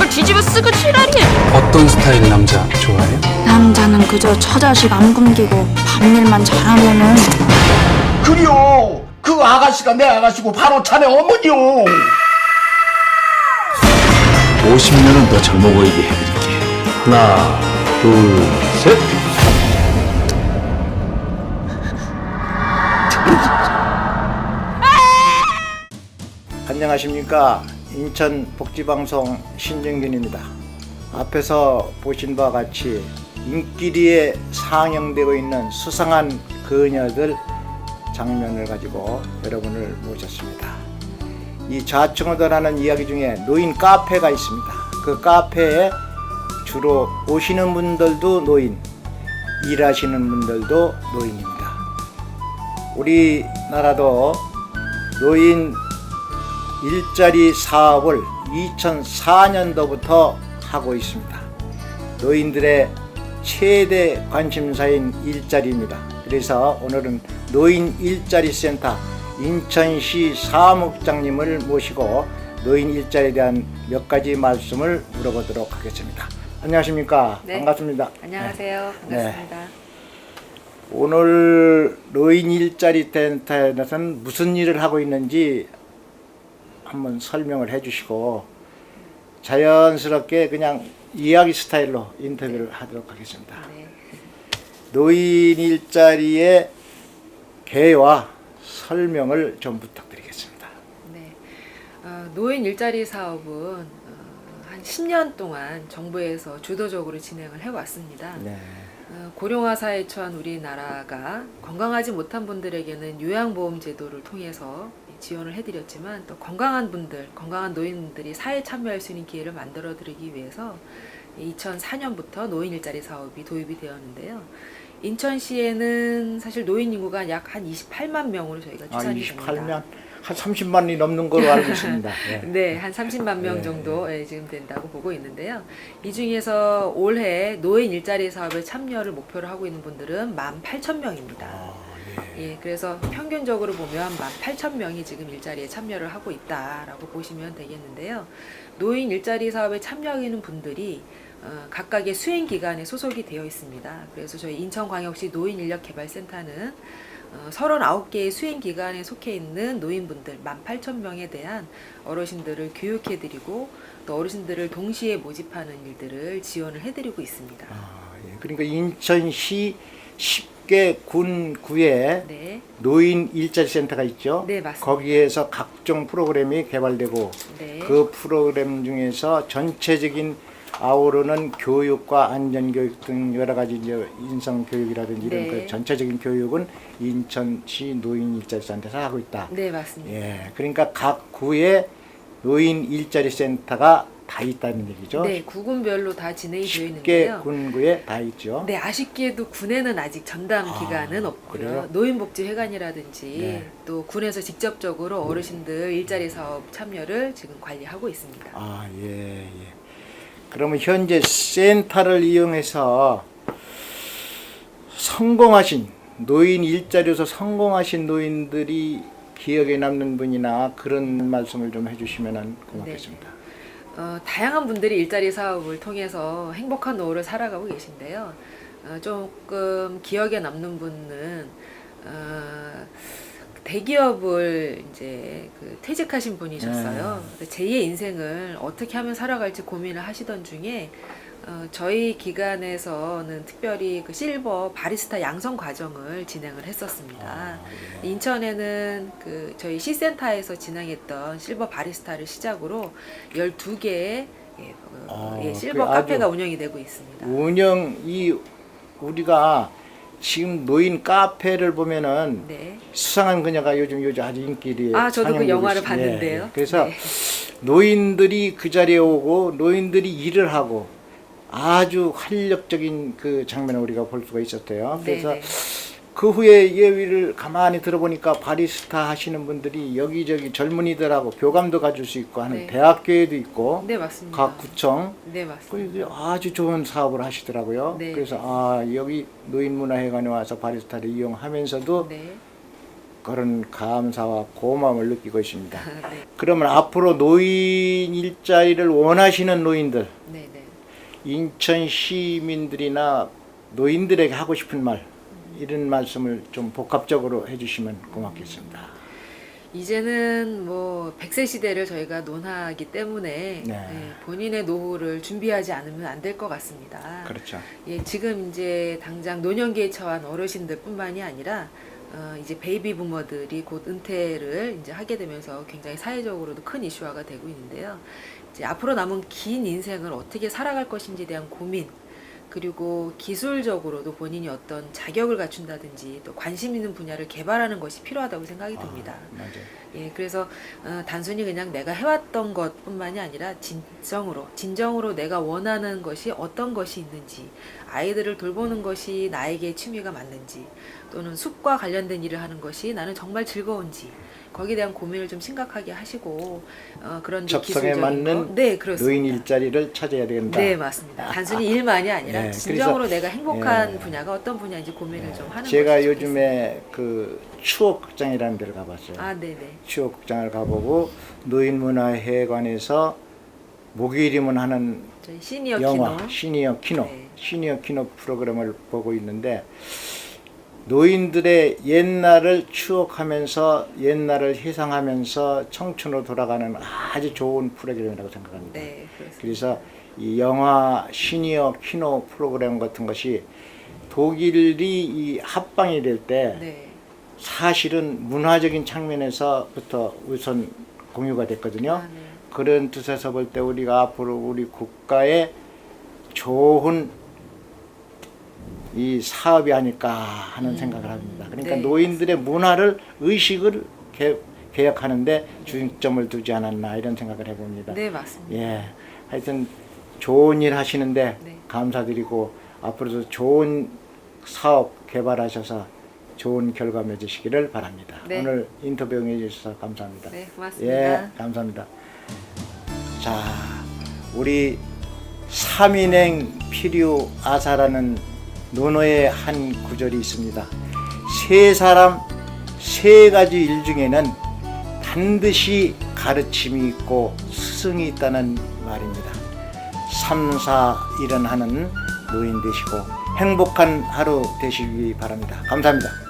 걸 뒤집어 쓰고 지랄이야. 어떤 스타일의 남자 좋아해요? 남자는 그저 처자식 안 굶기고 밤일만 잘하면은 그리요 그 아가씨가 내 아가씨고 바로 자네 어머니요 50년은 더 젊어 보이게 해드릴게. 하나, 둘, 셋. 안녕하십니까 인천 복지방송 신정균입니다. 앞에서 보신 바와 같이 인기리에 상영되고 있는 수상한 그녀들 장면을 가지고 여러분을 모셨습니다. 이 좌충우돌하는 이야기 중에 노인 카페가 있습니다. 그 카페에 주로 오시는 분들도 노인 일하시는 분들도 노인입니다. 우리나라도 노인 일자리 사업을 2004년도부터 하고 있습니다. 노인들의 최대 관심사인 일자리입니다. 그래서 오늘은 노인 일자리 센터 인천시 사무국장님을 모시고 노인 일자리에 대한 몇 가지 말씀을 물어보도록 하겠습니다. 안녕하십니까? 네. 반갑습니다. 안녕하세요. 네. 반갑습니다. 오늘 노인 일자리 센터에서는 무슨 일을 하고 있는지 한번 설명을 해주시고 자연스럽게 그냥 이야기 스타일로 인터뷰를 하도록 하겠습니다. 네. 노인 일자리의 개와 설명을 좀 부탁드리겠습니다. 네. 어, 노인 일자리 사업은 어, 한 10년 동안 정부에서 주도적으로 진행을 해왔습니다. 네. 어, 고령화 사회에 처한 우리나라가 건강하지 못한 분들에게는 요양보험 제도를 통해서 지원을 해드렸지만 또 건강한 분들, 건강한 노인들이 사회에 참여할 수 있는 기회를 만들어 드리기 위해서 2004년부터 노인 일자리 사업이 도입이 되었는데요. 인천시에는 사실 노인 인구가 약 한 28만 명으로 저희가 아, 추산이 28면 됩니다. 한 30만이 넘는 걸로 알고 있습니다. 네. 네, 한 30만 명 네. 정도 예, 지금 된다고 보고 있는데요. 이 중에서 올해 노인 일자리 사업에 참여를 목표로 하고 있는 분들은 18,000명입니다. 아, 예, 그래서 평균적으로 보면 18,000명이 지금 일자리에 참여를 하고 있다라고 보시면 되겠는데요. 노인 일자리 사업에 참여하는 분들이 어, 각각의 수행 기관에 소속이 되어 있습니다. 그래서 저희 인천광역시 노인인력개발센터는 어, 39개의 수행 기관에 속해 있는 노인분들 18,000명에 대한 어르신들을 교육해드리고 또 어르신들을 동시에 모집하는 일들을 지원을 해드리고 있습니다. 아, 예. 그러니까 인천시 10 개 군 구에 네, 노인 일자리 센터가 있죠. 네, 맞습니다. 거기에서 각종 프로그램이 개발되고 네, 그 프로그램 중에서 전체적인 아우르는 교육과 안전교육 등 여러 가지 이제 인성교육이라든지 이런 네. 그 전체적인 교육은 인천시 노인 일자리 센터에서 하고 있다. 네 맞습니다. 예, 그러니까 각 구에 노인 일자리 센터가 다 있다는 얘기죠. 네, 구군별로 다 진행이 되어 10개 있는데요. 군구에 다 있죠. 네, 아쉽게도 군에는 아직 전담 아, 기관은 그래요? 없고요. 노인복지회관이라든지 네. 또 군에서 직접적으로 어르신들 일자리 사업 참여를 지금 관리하고 있습니다. 아, 예, 예. 그러면 현재 센터를 이용해서 성공하신 노인 일자리에서 성공하신 노인들이 기억에 남는 분이나 그런 말씀을 좀 해주시면 고맙겠습니다. 어, 다양한 분들이 일자리 사업을 통해서 행복한 노후를 살아가고 계신데요. 어, 조금 기억에 남는 분은 어, 대기업을 이제 그 퇴직하신 분이셨어요. 그래서 제2의 인생을 어떻게 하면 살아갈지 고민을 하시던 중에 어, 저희 기관에서는 특별히 그 실버 바리스타 양성 과정을 진행을 했었습니다. 아, 인천에는 그 저희 시센터에서 진행했던 실버 바리스타를 시작으로 12개의 예, 그, 아, 예, 실버 그 카페가 운영이 되고 있습니다. 운영 이 우리가 지금 노인 카페를 보면은 네. 수상한 그녀가 요즘 요즘 아주 인기리에 아, 저도 그 영화를 있- 봤는데요. 예, 그래서 네. 노인들이 그 자리에 오고 노인들이 일을 하고 아주 활력적인 그 장면을 우리가 볼 수가 있었대요. 그래서 네네. 그 후에 예위를 가만히 들어보니까 바리스타 하시는 분들이 여기저기 젊은이들하고 교감도 가질 수 있고 하는 네. 대학교에도 있고 네, 맞습니다. 각 구청 네, 맞습니다. 그 아주 좋은 사업을 하시더라고요. 네. 그래서 아 여기 노인문화회관에 와서 바리스타를 이용하면서도 네. 그런 감사와 고마움을 느끼고 있습니다. 네, 그러면 앞으로 노인 일자리를 원하시는 노인들, 네, 네. 인천 시민들이나 노인들에게 하고 싶은 말 이런 말씀을 좀 복합적으로 해주시면 고맙겠습니다. 이제는 뭐 100세 시대를 저희가 논하기 때문에 네. 예, 본인의 노후를 준비하지 않으면 안 될 것 같습니다. 그렇죠. 예, 지금 이제 당장 노년기에 처한 어르신들뿐만이 아니라 어, 이제 베이비 부머들이 곧 은퇴를 이제 하게 되면서 굉장히 사회적으로도 큰 이슈화가 되고 있는데요. 이제 앞으로 남은 긴 인생을 어떻게 살아갈 것인지에 대한 고민 그리고 기술적으로도 본인이 어떤 자격을 갖춘다든지 또 관심 있는 분야를 개발하는 것이 필요하다고 생각이 듭니다. 맞아요. 예, 그래서 어, 단순히 그냥 내가 해왔던 것뿐만이 아니라 진정으로 진정으로 내가 원하는 것이 어떤 것이 있는지 아이들을 돌보는 것이 나에게 취미가 맞는지 또는 숲과 관련된 일을 하는 것이 나는 정말 즐거운지 거기에 대한 고민을 좀 심각하게 하시고 어, 그런 적성에 맞는 거. 네 그렇습니다. 노인 일자리를 찾아야 된다. 네 맞습니다. 단순히 일만이 아니라 예, 진정으로 그래서, 내가 행복한 예. 분야가 어떤 분야인지 고민을 좀 하는 제가 요즘에 그 추억극장이라는 데를 가봤어요. 아 네네 추억극장을 가보고 노인문화회관에서 목요일이면 하는 시니어 영화 키노 시니어 키노 네. 시니어 키노 프로그램을 보고 있는데 노인들의 옛날을 추억하면서 옛날을 회상하면서 청춘으로 돌아가는 아주 좋은 프로그램이라고 생각합니다. 네. 그래서 이 영화 시니어 키노 프로그램 같은 것이 독일이 이 합방이 될때 네. 사실은 문화적인 측면에서부터 우선 공유가 됐거든요. 아, 네. 그런 뜻에서 볼 때 우리가 앞으로 우리 국가의 좋은 이 사업이 아닐까 하는 생각을 합니다. 그러니까 네. 노인들의 문화를 의식을 개, 개혁하는데 중점을 두지 않았나 이런 생각을 해봅니다. 네 맞습니다. 예, 하여튼 좋은 일 하시는데 네. 감사드리고 앞으로도 좋은 사업 개발하셔서 좋은 결과 맺으시기를 바랍니다. 네. 오늘 인터뷰 응해주셔서 감사합니다. 네 고맙습니다. 예, 감사합니다. 자, 우리 삼인행 필요 아사라는 논어의 한 구절이 있습니다. 세 사람 세 가지 일 중에는 반드시 가르침이 있고 스승이 있다는 말입니다. 삼사 일은 하는 노인 되시고 행복한 하루 되시기 바랍니다. 감사합니다.